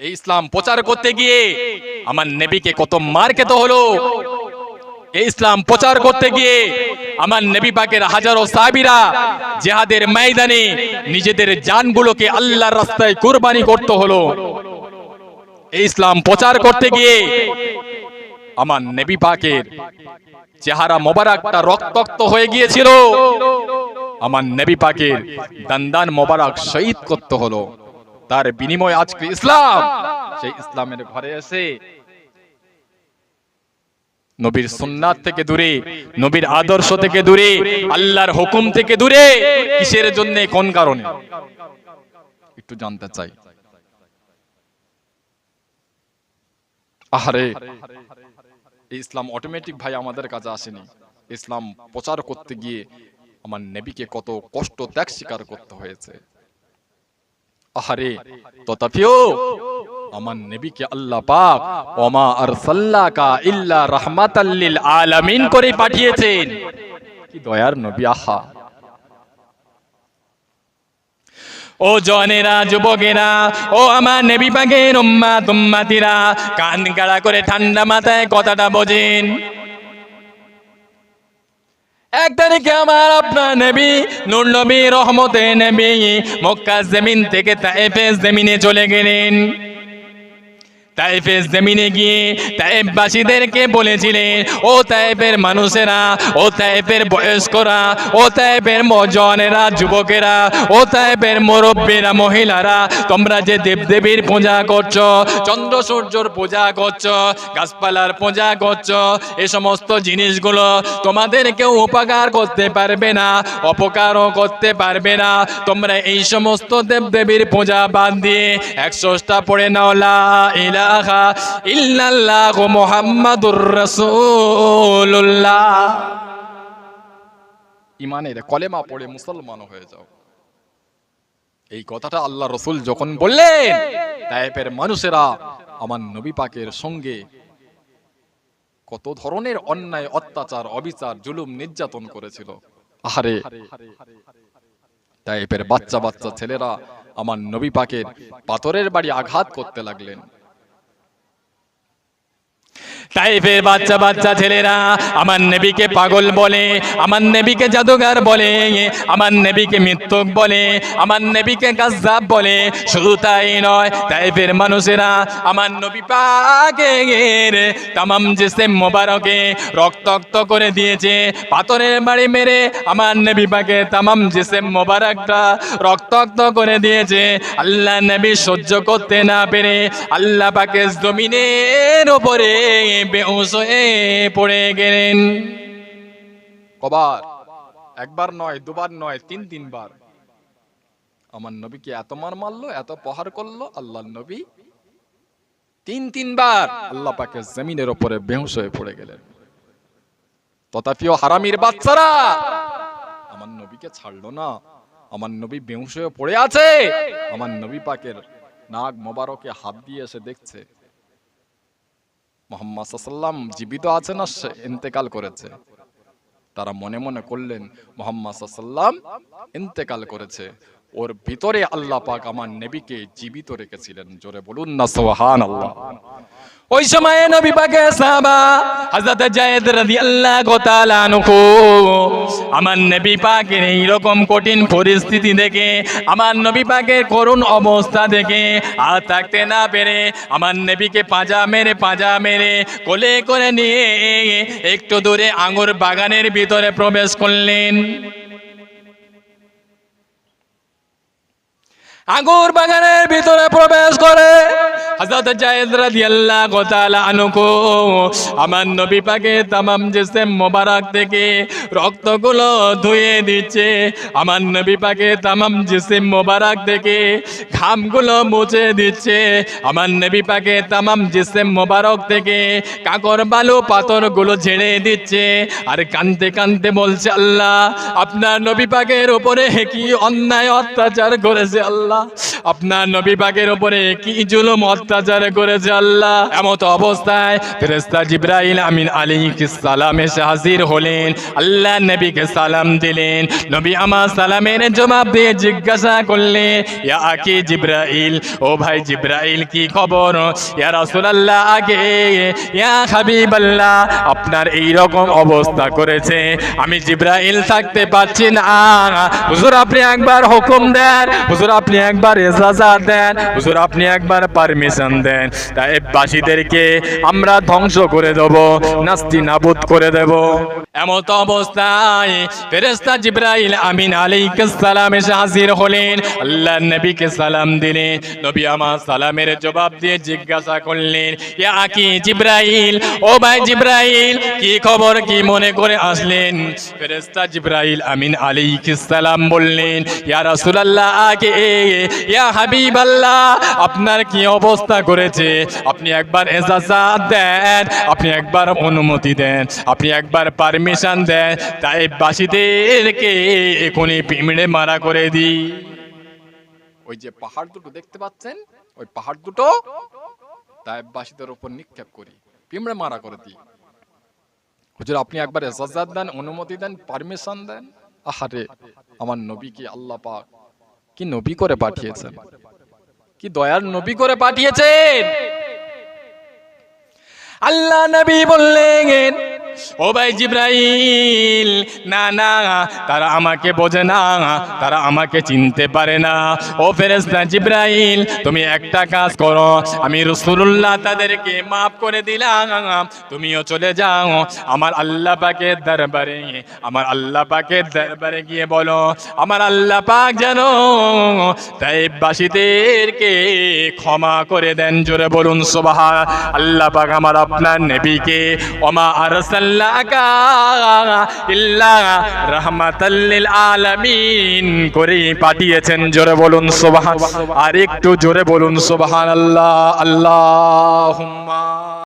এই ইসলাম প্রচার করতে গিয়ে আমার নেবিকে কত মার খেতে হলো। এই ইসলাম প্রচার করতে গিয়ে আমার নবী পাকের হাজারো সাহাবীরা জেহাদের ময়দানে নিজেদের জানগুলোকে আল্লাহর রাস্তায় কুরবানি করতে হলো। এই ইসলাম প্রচার করতে গিয়ে আমার নবী পাকের চেহারা মোবারকটা রক্তাক্ত হয়ে গিয়েছিল। আমার নবী পাকের দান্দান মোবারক শহীদ করতে হলো। তার বিনিময়ে আজকে ইসলাম। সেই ইসলামের ঘরে এসে নবীর সুন্নাত থেকে দূরে নবীর আদর্শ থেকে দূরে আল্লাহর হুকুম থেকে দূরে কিসের জন্য কোন কারণে? একটু জানতে চাই। আহারে এই ইসলাম অটোমেটিক ভাই আমাদের কাছে আসেনি। ইসলাম প্রচার করতে গিয়ে আমার নেবিকে কত কষ্ট ত্যাগ স্বীকার করতে হয়েছে। আহারে, তথাপিও আমার নবীকে আল্লাহ পাক ওমা আরসাল্লাকা ইল্লা রাহমাতাল লিল আলামিন করে পাঠিয়েছেন। কি দয়ার নবী, আহা। ও জনেরা, যুবকেরা, ও আমার নেবি পাকের উম্মা তুম্মাতিরা কান কাড়া করে ঠান্ডা মাথায় কথাটা বোঝেন। এক তারিখে আমার আপনার নেবি, নূর নবী রহমতে নেবি মক্কা জমিন থেকে তাইফে জমিনে চলে গেলেন। তাইফের জমিনে গিয়ে তাইফবাসীদেরকে বলেছিলেন, ও তাইফের মানুষেরা, ও তাইফের বয়স্করা, ও তাইফের মজনেরা, যুবকেরা, ও তাইফের মুরব্বীরা, মহিলারা, তোমরা যে দেবদেবীর পূজা করছ, চন্দ্র সূর্যর পূজা করছ, গাছপালার পূজা করছ, এ সমস্ত জিনিসগুলো তোমাদের কেউ উপকার করতে পারবে না, অপকারও করতে পারবে না। তোমরা এই সমস্ত দেবদেবীর পূজা বাদ দিয়ে একশোটা পড়ে নাও, লা ইলাহা ইল্লাল্লাহ মুহাম্মাদুর রাসূলুল্লাহ। কলেমা পড়ে মুসলমান হয়ে যাও। এই কথাটা আল্লাহ রসুল যখন বললেন মানুষেরা আমার নবী পাকের সঙ্গে কত ধরনের অন্যায়, অত্যাচার, অবিচার, জুলুম, নির্যাতন করেছিল। আহারে, তাইপের বাচ্চা বাচ্চা ছেলেরা আমার নবী পাকের পাথরের বাড়ি আঘাত করতে লাগলেন। তাইফের বাচ্চা বাচ্চা ছেলেরা, আমার নেবিকে পাগল বলে, আমার নেবিকে জাদুঘর বলে, আমার নেবিকে মৃত্যুক বলে, আমার নেবিকে গাজ্জাব বলে, শুধু তাই নয়, তাইফের মানুষেরা আমার নবী পাকের তামাম জিসেম মোবারকে রক্তাক্ত করে দিয়েছে, পাথরের বাড়ি মেরে আমার নবী পাকে তামাম জিসেম মোবারকটা রক্তাক্ত করে দিয়েছে। আল্লাহ নবী সহ্য করতে না পেরে আল্লাহ পাকে জমিনের ওপরে পড়ে গেলেন। কবার? একবার নয়, দুবার নয়, তিন তিনবার। আমার নবীকে এত মার মারলো, এত করল? আল্লাহ নবী তিন তিনবার আল্লাহ পাকে জমিনের ওপরে হয়ে পড়ে গেলেন। তথাপিও হারামির বাচ্চারা আমার নবীকে ছাড়লো না। আমার নবী বেহুশ হয়ে পড়ে আছে। আমার নবী পাকের নাক মোবারকে হাত দিয়ে এসে দেখছে। মোহাম্মদ সাল্লাম জীবিত আছে না সে ইন্তেকাল করেছে? তারা মনে মনে করলেন, মোহাম্মদ সাল্লাম ইন্তেকাল করেছে। ওর ভিতরে আল্লাহ পাক আমার নবীকে জীবিত রেখেছিলেন। জোরে বলুন না সোহান আল্লাহ ওই সময়ে নবী পাকের সাহাবা হযরত জায়েদ রাদিয়াল্লাহু তাআলা আনহু, আমার নবী পাকের এই রকম কঠিন পরিস্থিতি দেখে, আমার নবী পাকের করুণ অবস্থা দেখে, আর থাকতে না পেরে আমার নবীকে পাঁজা মেরে পাঁজা মেরে কোলে করে নিয়ে একটু দূরে আঙুর বাগানের ভিতরে প্রবেশ করলেন। আঙ্গুর বাগানের ভিতরে প্রবেশ করে। হযরত জায়েদ রাদিয়াল্লাহু তাআলা আনহু, আমার নবী পাকে তামাম জিসম মোবারক থেকে রক্তগুলো ধুয়ে দিচ্ছে। আমার নবী পাকে তামাম জিসম মোবারক থেকে ঘামগুলো মুছে দিচ্ছে। আমার নবী পাকে তামাম জিসম মোবারক থেকে কাকর বালু পাথরগুলো ঝেড়ে দিচ্ছে। আর কানতে কানতে বলছে, আল্লাহ, আপনার নবী পাকের উপরে কি অন্যায় অত্যাচার করেছে আল্লাহ? আপনার নবী পাকের উপরে কি জুলুম অত্যাচার অত্যাচার করেছে আল্লাহ। এমত অবস্থায় ফেরেস্তা জিব্রাইল আমিন আলী সালাম এসে হাজির হলেন। আল্লাহ নবীকে সালাম দিলেন। নবী আমার সালামের জবাব দিয়ে জিজ্ঞাসা করলেন আকি জিব্রাইল, ও ভাই জিব্রাইল, কি খবর? ইয়া রাসূলুল্লাহ, আগে, ইয়া হাবিবাল্লাহ, আপনার এই রকম অবস্থা করেছে। আমি জিব্রাইল থাকতে পারছি না। হুজুর, আপনি একবার হুকুম দেন। হুজুর, আপনি একবার ইজাজত দেন। হুজুর, আপনি একবার পারমিশন দেন তাই বাসীদেরকে আমরা ধ্বংস করে দেব নাস্তি নাবুদ করে দেব। এমত অবস্থায় ফেরেশতা জিব্রাইল আমিন সালাম এসে হাজির হলেন। আল্লাহ নবীকে সালাম দিলেন নবী আমার সালামের জবাব দিয়ে জিজ্ঞাসা করলেন ইয়া কি জিব্রাইল, ও ভাই জিব্রাইল, কি খবর, কি মনে করে আসলেন? ফেরেশতা জিব্রাইল আমিন সালাম বললেন, ইয়া রাসূলুল্লাহ, আগে, ইয়া হাবিবাল্লাহ, আপনার কি অবস্থা করেছে? আপনি একবার এজাজাত দেন, আপনি একবার অনুমতি দেন, আপনি একবার পারমিশন দেন তাই বাসীদেরকে এখনই পিমড়ে মারা করে দিই ওই যে পাহাড় দুটো দেখতে পাচ্ছেন? ওই পাহাড় দুটো তাইবাসীদের উপর নিক্ষেপ করি পিমড়ে মারা করে দিই। হুজুর আপনি একবার এজাজাত দেন অনুমতি দেন পারমিশন দেন? আহারে আমার নবী কি আল্লাহ পাক কি নবী করে পাঠিয়েছেন? কি দয়ার নবী করে পাঠিয়েছেন? আল্লাহ নবী বললেন ও ভাই জিব্রাইল, না না, তারা আমাকে বোঝে না, তারা আমাকে চিনতে পারে না। ও ফেরেশতা জিব্রাইল, তুমি একটা কাজ করো, আমি রসুল্লাহ তাদেরকে মাফ করে দিলাম, তুমিও চলে যাও, আমার আল্লাহ পাকের দরবারে, আমার আল্লাহ পাকের দরবারে গিয়ে বলো, আমার আল্লাহ পাক যেন তাই বাসীদেরকে ক্ষমা করে দেন, জোরে বলুন সুবহান, আল্লাহ পাক আমার আপনার নবীকে, ওমা পাঠিয়েছেন জোরে বলুন সুবহান আর একটু জোরে বলুন সুবহানাল্লাহ আল্লাহুম্মা।